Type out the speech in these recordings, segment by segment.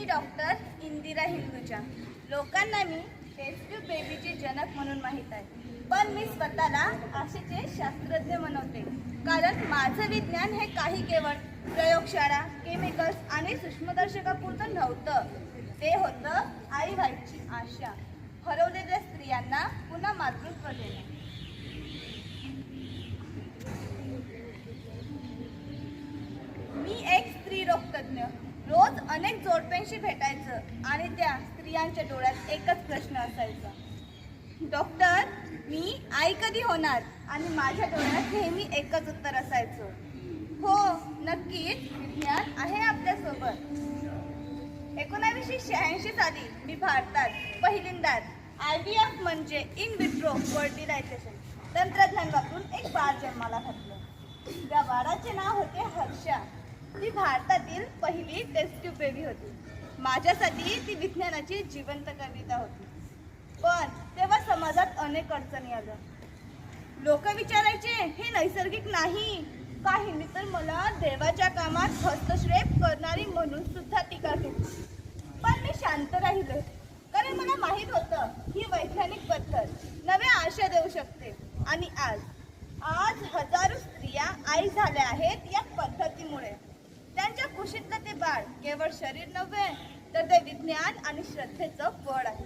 मी doctor Indira हिंदूच्या लोकांना मी taste बेबीचे जनक म्हणून माहीत आहे. पण मी स्वतःला आशेचे शास्त्रज्ञ म्हणवते कारण माझं विज्ञान हे काही केवळ प्रयोगशाळा केमिकल्स आणि सूक्ष्मदर्शकापुरतं नव्हतं. ते होतं आई व्हायची आशा हरवलेल्या स्त्रियांना पुन्हा मातृत्व देणे. मी एक स्त्री रोगतज्ञ. रोज अनेक जोडप्यांशी भेटायचं आणि त्या स्त्रियांच्या डोळ्यात एकच प्रश्न असायचा. डॉक्टर मी आई कधी होणार? आणि माझ्या डोळ्यात नेहमी एकच उत्तर असायचं. हो नक्कीच विज्ञान आहे आपल्यासोबत एकोणावीसशे शहाऐंशी साली मी भारतात पहिल्यांदाच आय व्ही एफ म्हणजे इन विट्रो फर्टिलायझेशन तंत्रज्ञान वापरून एक बाळ जन्माला घातलं. त्या बाळाचे नाव होते हर्षा. ती भारतात पहिली टेस्ट ट्यूब बेबी होती. माझ्यासाठी ती विज्ञानाची जिवंत कविता होती. पण तेव्हा समाजात अनेक अडचणी आल्या. लोक विचारायचे हे नैसर्गिक नाही. काहींनी तर मला देवाच्या कामात हस्तक्षेप करणारी म्हणून सुद्धा टीका केली. पण मी शांत राहिले. कारण मला माहीत होतं ही वैज्ञानिक पद्धत नव्या आशा देऊ शकते. आणि आज आज हजारो स्त्रिया आई झाल्या आहेत या पद्धतीमुळे. कुशीतलं ते बाळ केवळ शरीर नव्हे तर ते विज्ञान आणि श्रद्धेचं फळ आहे.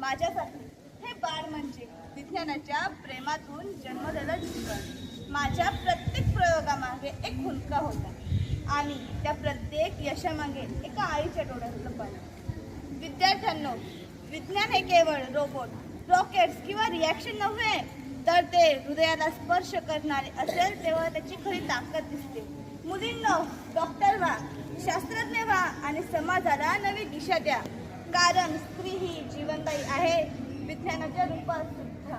माझ्यासाठी हे बाळ म्हणजे विज्ञानाच्या प्रेमातून जन्मलेलं जीवन. माझ्या प्रत्येक प्रयोगामागे एक हुलका होता आणि त्या प्रत्येक यशामागे एका आईच्या डोळ्यातलं पण. विद्यार्थ्यांनो विज्ञान हे केवळ रोबोट रॉकेट्स किंवा रिॲक्शन नव्हे तर ते हृदयाला स्पर्श करणारे असेल तेव्हा त्याची खरी ताकद दिसते. मुलींनो डॉक्टर व्हा शास्त्रज्ञ व्हा आणि समाजाला नवी दिशा द्या. कारण स्त्री ही जीवनदायी आहे विज्ञानाच्या रूपात सुद्धा.